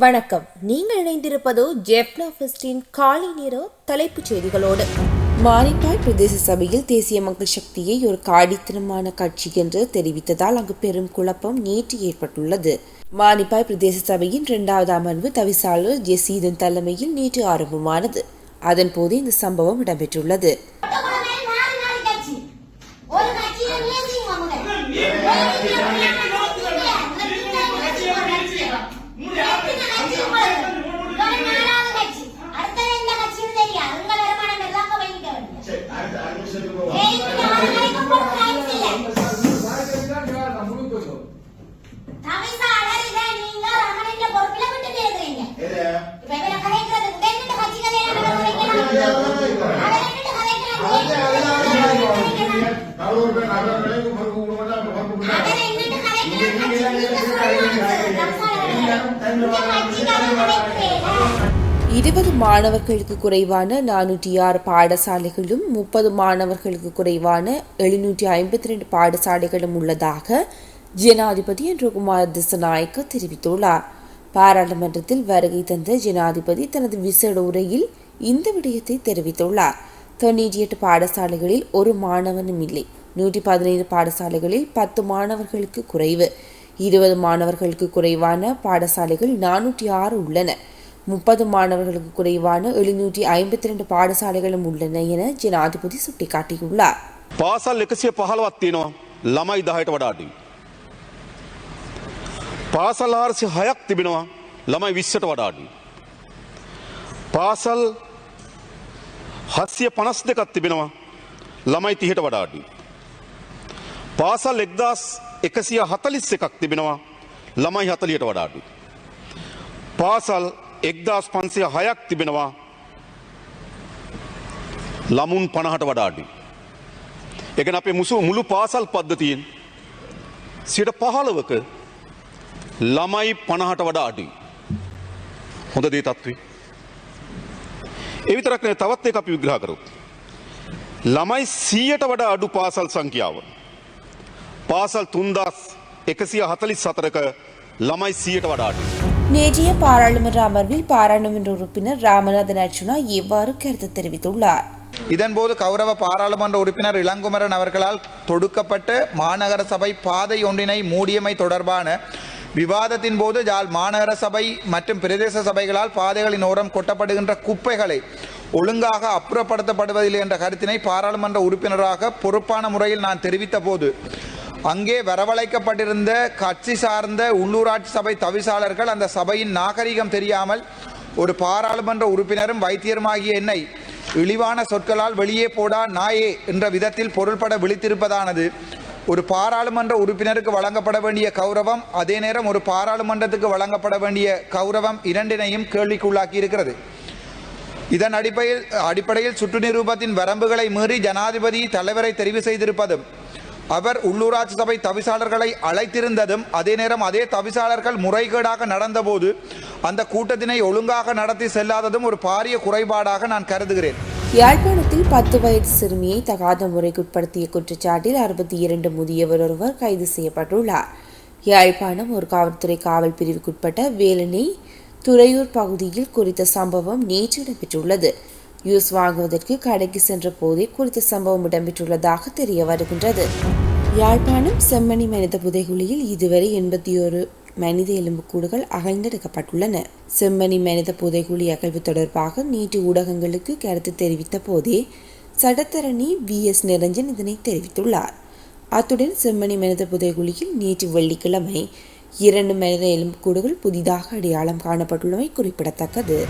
வணக்கம். நீங்கள் இணைந்திருப்பது ஜெப்னா ஃபெஸ்டின் காலை நேர தலைப்புச் செய்திகளோடு. மானிப்பாய் பிரதேச சபையில் தேசிய மக்கள் சக்தியை ஒரு காடித்தனமான கட்சி என்று தெரிவித்ததால் அங்கு பெரும் குழப்பம் நேற்று ஏற்பட்டுள்ளது. மானிப்பாய் பிரதேச சபையின் இரண்டாவது அமர்வு தவிசாளர் ஜெசீதன் தலைமையில் நேற்று ஆரம்பமானது. அதன்போது இந்த சம்பவம் இடம்பெற்றுள்ளது. இருபது மாணவர்களுக்கு குறைவான நானூற்றி ஆறு பாடசாலைகளும் முப்பது மாணவர்களுக்கு குறைவான எழுநூற்றி ஐம்பத்தி ரெண்டு பாடசாலைகளும் உள்ளதாக ஜனாதிபதி என்று குமார் திசநாயக்க தெரிவித்துள்ளார். பாராளுமன்றத்தில் வருகை தந்த ஜனாதிபதி தனது விசேட உரையில் இந்த விடயத்தை தெரிவித்துள்ளார். தொண்ணூற்றி எட்டு பாடசாலைகளில் ஒரு மாணவனும் இல்லை. நூற்றி பதினைந்து பாடசாலைகளில் பத்து மாணவர்களுக்கு குறைவு இருபது மாணவர்களுக்கு குறைவான பாடசாலைகள் நானூற்றி ஆறு உள்ளன முப்பது மாணவர்களுக்கு குறைவான எழுநூற்றி ஐம்பத்தி ரெண்டு பாடசாலைகளும் உள்ளன என ஜனாதிபதி சுட்டிக்காட்டியுள்ளார் පාසල් එකසිය පහළවත් තියෙනවා ළමයි දහයට වඩාඩි. පාසල් ආරසි හයක් තිබෙනවා ළමයි විශ්වට වඩාඩි. පාසල් හස්සිය පනස් දෙකත් තිබෙනවා ළමයි තිහට වඩාඩි. පාසල් එක්දස් එකසිය හතලිස් එකක් තිබෙනවා ළමයි හතලියට වඩාඩි. පාසල් එක්දස් පන්සිය හයක් තිබෙනවා ළමුන් පණහට වඩාඩි. එකන අපේ මුසු මුළු පාසල් පද්ධතියෙන් සිට පහළවක ළමයි පණහට වඩා අඩි. හොඳ දේ තත්වේ. එවිතරක් නෑ තවත් එක අපි විග්‍රහ කරොත්. ළමයි සීයට වඩා අඩු පාසල් සංඛ්‍යාව. පාසල් තුන්දස් එකසිය හතලිස් සතරක ළමයි සීයට වඩා අඩි. நேற்றைய பாராளுமன்ற அமர்வில் பாராளுமன்ற உறுப்பினர் ராமநாதன் அர்ச்சுனா இவ்வாறு கருத்து தெரிவித்துள்ளார் இதன்போது கௌரவ பாராளுமன்ற உறுப்பினர் இளங்குமரன் அவர்களால் தொடுக்கப்பட்ட மாநகர சபை பாதை ஒன்றினை மூடியமை தொடர்பான விவாதத்தின் போது ஜாழ் மாநகர சபை மற்றும் பிரதேச சபைகளால் பாதைகளின் ஓரம் கொட்டப்படுகின்ற குப்பைகளை ஒழுங்காக அப்புறப்படுத்தப்படுவதில்லை என்ற கருத்தினை பாராளுமன்ற உறுப்பினராக பொறுப்பான முறையில் நான் தெரிவித்த போது அங்கே வரவழைக்கப்பட்டிருந்த கட்சி சார்ந்த உள்ளூராட்சி சபை தவிசாளர்கள் அந்த சபையின் நாகரிகம் தெரியாமல் ஒரு பாராளுமன்ற உறுப்பினரும் வைத்தியருமாகிய என்னை இழிவான சொற்களால் வெளியே போடா நாயே என்ற விதத்தில் பொருள்பட விழித்திருப்பதானது. ஒரு பாராளுமன்ற உறுப்பினருக்கு வழங்கப்பட வேண்டிய கௌரவம் அதே நேரம் ஒரு பாராளுமன்றத்துக்கு வழங்கப்பட வேண்டிய கௌரவம் இரண்டினையும் கேள்விக்குள்ளாக்கி இருக்கிறது இதன் அடிப்படையில் அடிப்படையில் சுற்று நிரூபத்தின் வரம்புகளை மீறி ஜனாதிபதி தலைவரை தெரிவு செய்திருப்பதும் அவர் உள்ளூராட்சி சபை தவிசாளர்களை அழைத்திருந்ததும் அதே நேரம் அதே தவிசாளர்கள் முறைகேடாக நடந்தபோது அந்த கூட்டத்தினை ஒழுங்காக நடத்தி செல்லாததும் ஒரு பாரிய குறைபாடாக நான் கருதுகிறேன். யாழ்ப்பாணத்தில் பத்து வயது சிறுமியை தகாத முறைக்குட்படுத்திய குற்றச்சாட்டில் அறுபத்தி இரண்டு முதியவர் ஒருவர் கைது செய்யப்பட்டுள்ளார். யாழ்ப்பாணம் ஒரு காவல்துறை காவல் பிரிவுக்குட்பட்ட வேலனை துறையூர் பகுதியில் குறித்த சம்பவம் நேற்று இடம்பெற்றுள்ளது. யூஸ் வாங்குவதற்கு கடைக்கு சென்ற போதே குறித்த சம்பவம் இடம்பெற்றுள்ளதாக தெரிய வருகின்றது. யாழ்ப்பாணம் செம்மணி மனித புதைகுழியில் இதுவரை எண்பத்தி ஒரு மனித எலும்புக்கூடுகள் அகழ்ந்தெடுக்கப்பட்டுள்ளன. செம்மணி மனித புதைகுழி அகழ்வு தொடர்பாக நேற்று ஊடகங்களுக்கு கருத்து தெரிவித்த போதே சடத்தரணி வி எஸ் நிரஞ்சன் இதனை தெரிவித்துள்ளார். அத்துடன் செம்மணி மனித புதைகுழியில் நேற்று வெள்ளிக்கிழமை இரண்டு மனித எலும்புக்கூடுகள் புதிதாக அடையாளம் காணப்பட்டுள்ளமை குறிப்பிடத்தக்கது.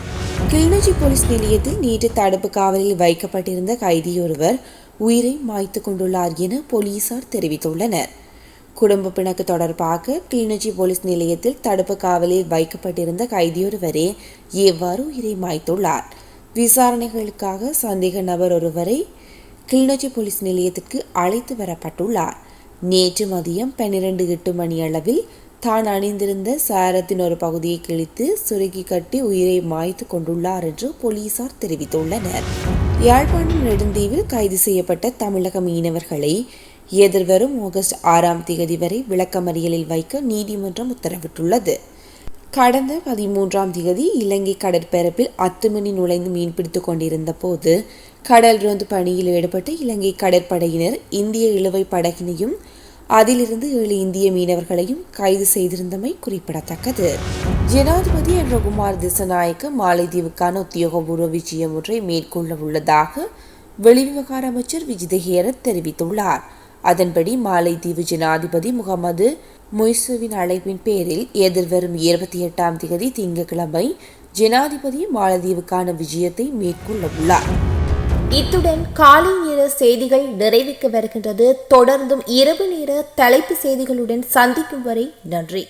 கிளிநொச்சி போலீஸ் நிலையத்தில் நேற்று தடுப்பு காவலில் வைக்கப்பட்டிருந்த கைதியொருவர் உயிரை மாய்த்து கொண்டுள்ளார் என போலீசார் தெரிவித்துள்ளனர். குடும்ப பிணக்கு தொடர்பாக கிளிநொச்சி போலீஸ் நிலையத்தில் தடுப்பு காவலில் வைக்கப்பட்டிருந்த கைதியொருவரே எவ்வாறு உயிரை மாய்த்துள்ளார்? விசாரணைகளுக்காக சந்தேக நபர் ஒருவரை கிளிநொச்சி போலீஸ் நிலையத்திற்கு அழைத்து வரப்பட்டுள்ளார். நேற்று மதியம் பன்னிரண்டு எட்டு மணி அளவில் தான் அணிந்திருந்த சாரத்தின் ஒரு பகுதியை கிழித்து சுருக்கி கட்டி உயிரை மாய்த்து கொண்டுள்ளார் என்று போலீசார் தெரிவித்துள்ளனர். யாழ்ப்பாணம் நெடுந்தீவில் கைது செய்யப்பட்ட தமிழக மீனவர்களை எதிர்வரும் ஆகஸ்ட் ஆறாம் தேதி வரை விளக்கமறியலில் வைக்க நீதிமன்றம் உத்தரவிட்டுள்ளது. கடந்த பதிமூன்றாம் தேதி இலங்கை கடற்பரப்பில் அத்துமணி நுழைந்து மீன்பிடித்து கொண்டிருந்த போது கடல் ரோந்து பணியில் ஈடுபட்ட இலங்கை கடற்படையினர் இந்திய இழுவை படகினையும் அதிலிருந்து ஏழு இந்திய மீனவர்களையும் கைது செய்திருந்தமை குறிப்பிடத்தக்கது. ஜனாதிபதி ரகுமார் திசநாயக்க மாலைதீவுக்கான உத்தியோகபூர்வ விஜயம் ஒன்றை மேற்கொள்ள உள்ளதாக வெளிவிவகார அமைச்சர் விஜிதஹேரத் தெரிவித்துள்ளார். அதன்படி மாலைதீவு ஜனாதிபதி முகமது மொய்சுவின் அழைப்பின் பேரில் எதிர்வரும் இருபத்தி எட்டாம் தேதி திங்கட்கிழமை ஜனாதிபதி மாலதீவுக்கான விஜயத்தை மேற்கொள்ள உள்ளார். இத்துடன் காலை நேர செய்திகள் நிறைவுக்கு வருகின்றது. தொடர்ந்தும் இரவு நேர தலைப்பு செய்திகளுடன் சந்திக்கும் வரை நன்றி.